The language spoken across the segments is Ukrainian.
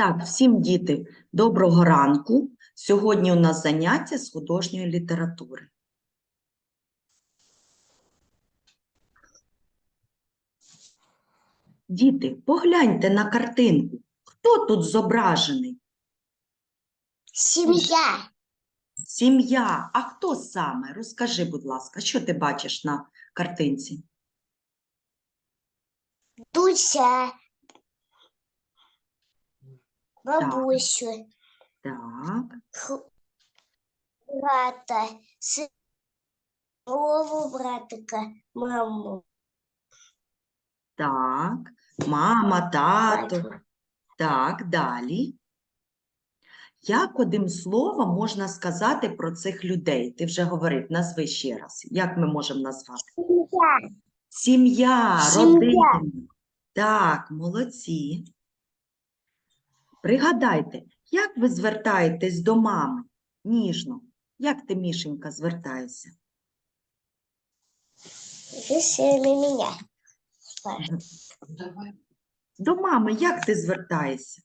Так, всім діти, доброго ранку. Сьогодні у нас заняття з художньої літератури. Діти, погляньте на картинку. Хто тут зображений? Сім'я. Сім'я. А хто саме? Розкажи, будь ласка, що ти бачиш на картинці? Дуся. Бабусю. Так, Брата. Силового братика. Маму. так. Мама, тато. батька. Так, далі. Як одним словом можна сказати про цих людей? Ти вже говорив, назви ще раз. Як ми можемо назвати? Сім'я, Сім'я. родина. Так, молодці. Пригадайте, як ви звертаєтесь до мами? Ніжно. Як ти, Мішенька, звертаєшся? Спрашивает. До мами як ти звертаєшся?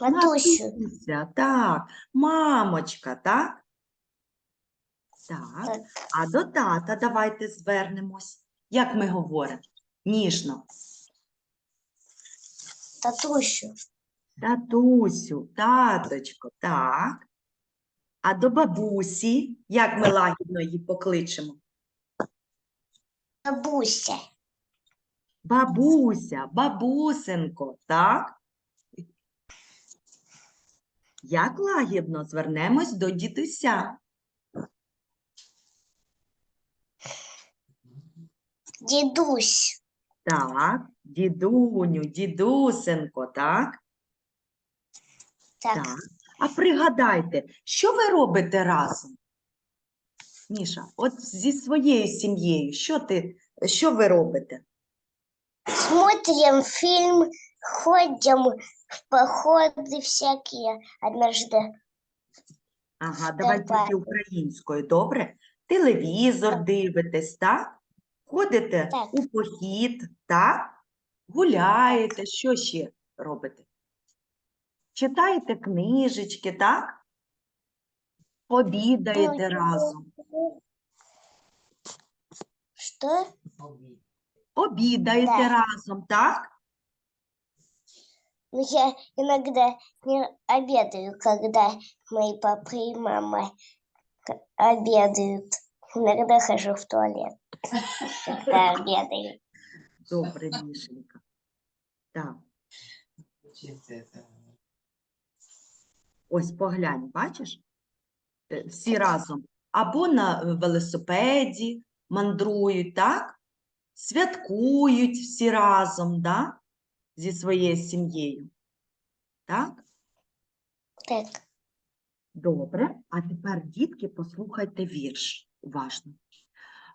Матусю. Матуся, так, мамочка, так? Так. Так. А до тата давайте звернемось. Як ми говоримо? Ніжно. Татусю. Татусю, таточко, так. А до бабусі, як ми лагідно її покличемо? Бабуся. Бабуся, бабусенко, так? Як лагідно звернемось до дідуся? Дідусь. Так, дідуню, дідусенко, так? Так. Так. А пригадайте, що ви робите разом? Міша, от зі своєю сім'єю, що ти, що ви робите? Смотрим фильм, ходим в походы всякие однажды. Ага, давай тільки українською, добре? Телевізор дивитесь, так? Ходите Так. у похід, так? Гуляєте, що ще робите? Читаєте книжечки, так? Обідаєте разом. Что? Обідаєте Да. разом, так? Ну, я иногда не обедаю, когда мои папа и мама обедают. Иногда хожу в туалет, когда обедаю. Добре, Мішенька. Так, ось поглянь, бачиш? Е, Всі разом. Або на велосипеді мандрують, так? Святкують всі разом, да? Зі своєю сім'єю. Так? Так, Добре. А тепер, дітки, послухайте вірш уважно.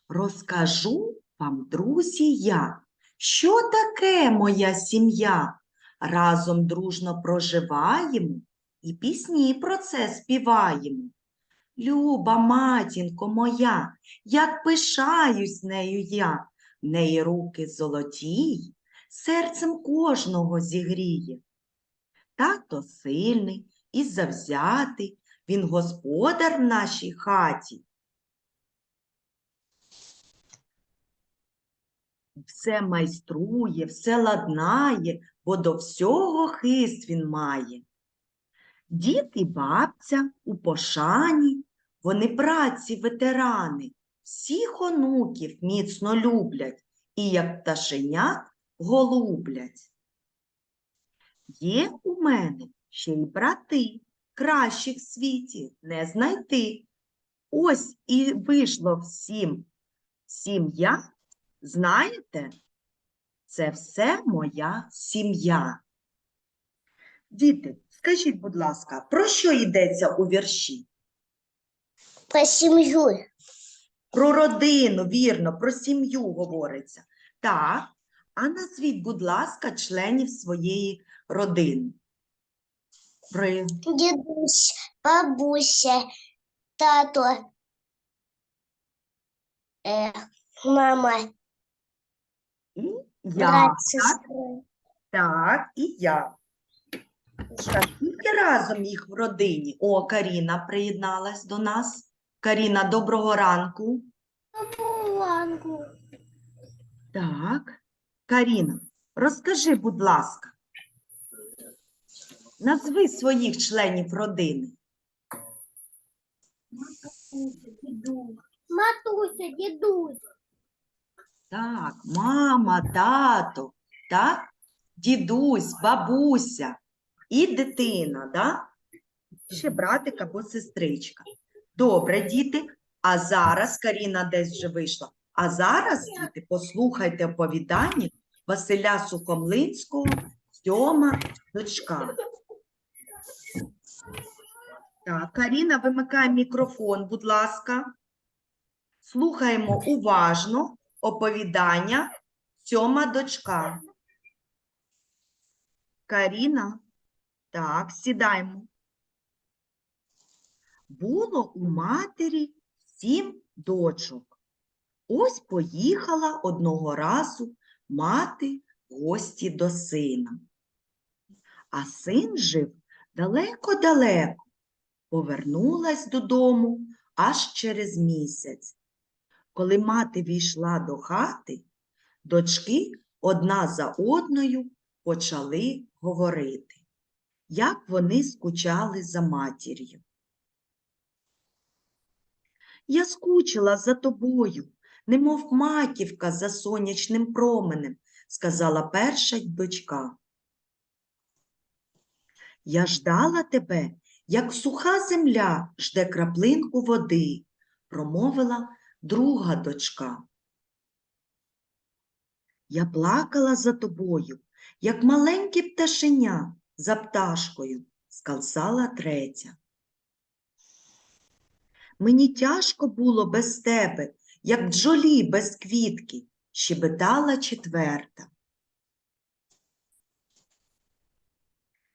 Розкажу вам, друзі, я, що таке моя сім'я? Разом дружно проживаємо і пісні про це співаємо. Люба матінко моя, як пишаюсь нею я, в неї руки золотій, серцем кожного зігріє. Тато сильний і завзятий, він господар в нашій хаті. Все майструє, все ладнає, бо до всього хист він має. Дід і бабця у пошані, вони праці ветерани, всіх онуків міцно люблять і, як пташенят, голублять. Є у мене ще й брати, кращих в світі не знайти. Ось і вийшло всім сім'я. Знаєте, це все моя сім'я. Діти, скажіть, будь ласка, про що йдеться у вірші? про семью. Про родину, вірно, про сім'ю говориться. Так, а назвіть, будь ласка, членів своєї родини. Про... Дедусь, бабуся, тато, э, мама, Я, так? І я. Так, Скільки разом їх в родині? О, Каріна приєдналась до нас. Каріна, доброго ранку. Так. Каріна, розкажи, будь ласка, назви своїх членів родини. Матуся, дідусь. Так, мама, тато, так? Дідусь, бабуся і дитина, да? Ще братик або сестричка. Добре, діти. А зараз Каріна десь вже вийшла. А зараз, діти, послухайте оповідання Василя Сухомлинського Сьома дочка. Так, Каріна, вимикай мікрофон, будь ласка. Слухаємо уважно оповідання Сьома дочка. Каріна, так, сідаємо. Було у матері сім дочок. Ось поїхала одного разу мати гості до сина. А син жив далеко-далеко. Повернулась додому аж через місяць. Коли мати війшла до хати, дочки одна за одною почали говорити, як вони скучали за матір'ю. Я скучила за тобою, немов маківка за сонячним променем, сказала перша дочка. Я ждала тебе, як суха земля жде краплинку води, промовила друга дочка. Я плакала за тобою, як маленьке пташеня за пташкою, сказала третя. Мені тяжко було без тебе, як бджолі без квітки, щебетала четверта.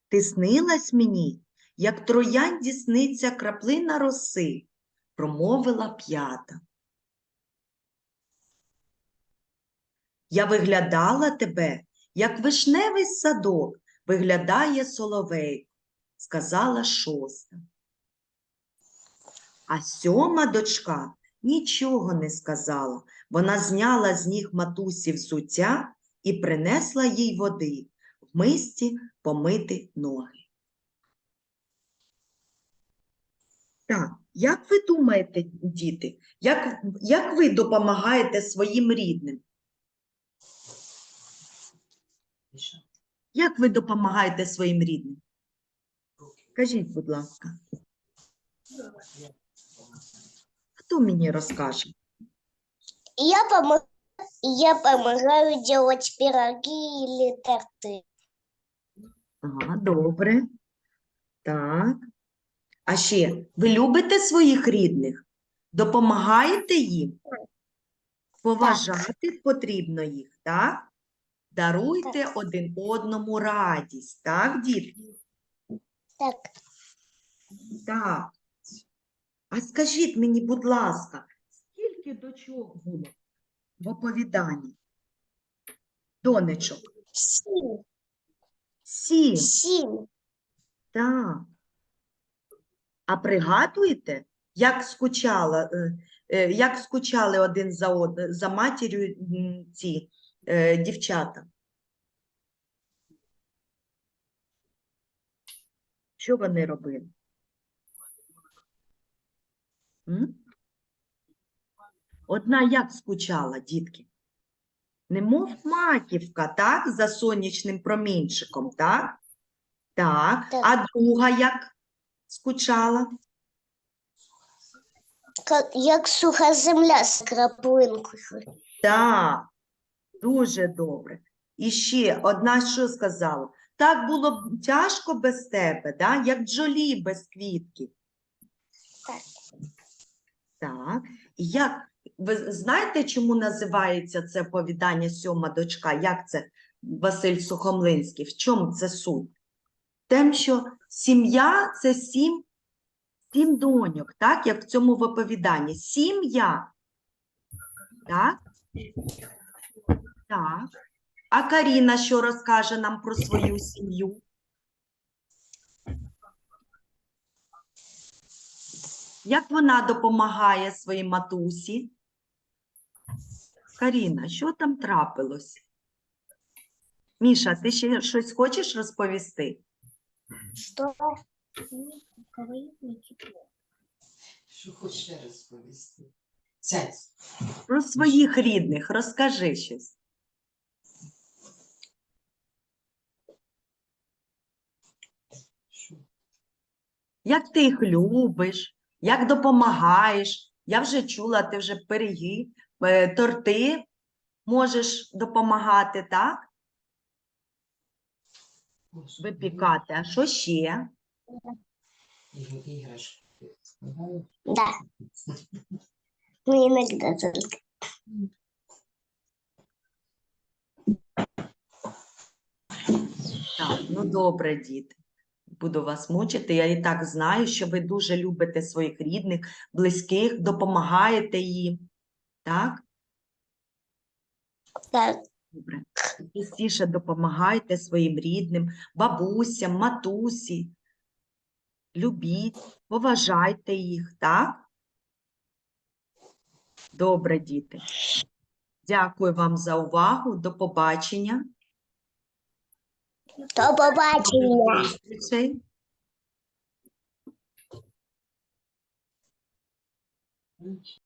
Ти снилась мені, як троянді сниться краплина роси, промовила п'ята. Я виглядала тебе, як вишневий садок виглядає соловей, сказала шоста. А сьома дочка нічого не сказала. Вона зняла з ніг матусі взуття і принесла їй води в мисці помити ноги. Так, як ви думаєте, діти, як, як ви допомагаєте своїм рідним? Як ви допомагаєте своїм рідним? Кажіть, будь ласка. Хто мені розкаже? Я, помог... я помогаю делать пироги или торты. Ага, добре. Так. А ще, ви любите своїх рідних? Допомагаєте їм? Поважати потрібно їх, так? Даруйте один одному радість, так, дітки? Так, Так. А скажіть мені, будь ласка, скільки дочок було в оповіданні? Донечок? сім, Сім. сім. Так. А пригадуєте, як скучала, е, е, як скучали один за од... за матір'ю ці е, дівчата? Що вони робили? М? Одна як скучала, дітки? Немов маківка, так, за сонячним промінчиком, так? Так. Так. А друга як скучала? Як суха земля з краплинкою. Так, дуже добре. І ще одна що сказала? Так було б тяжко без тебе, да? як бджолі без квітки. Так. Так. Як ви знаєте, чому називається це оповідання сьома дочка? Як це Василь Сухомлинський? В чому це суть? Тим, що сім'я це сім, сім доньок, так, як в цьому оповіданні. Сім'я. Так? Так. А Каріна що розкаже нам про свою сім'ю? Як вона допомагає своїй матусі? Каріна, що там трапилось? Міша, ти ще щось хочеш розповісти? Что? Що хочеш розповісти? Сядь. Про своїх рідних розкажи щось. Що? Як ти їх любиш, як допомагаєш? Я вже чула, ти вже пироги, е, торти можеш допомагати, так? Випікати. А що ще? Іграшки. Да. Ну, иногда только. Так, ну добре, діти. Буду вас мучити. Я і так знаю, що ви дуже любите своїх рідних, близьких, допомагаєте їм. Так? Так, Добре. Частіше допомагайте своїм рідним, бабусям, матусі. Любіть, поважайте їх, так? Добре, діти. Дякую вам за увагу. До побачення. До побачення. Зустрічей.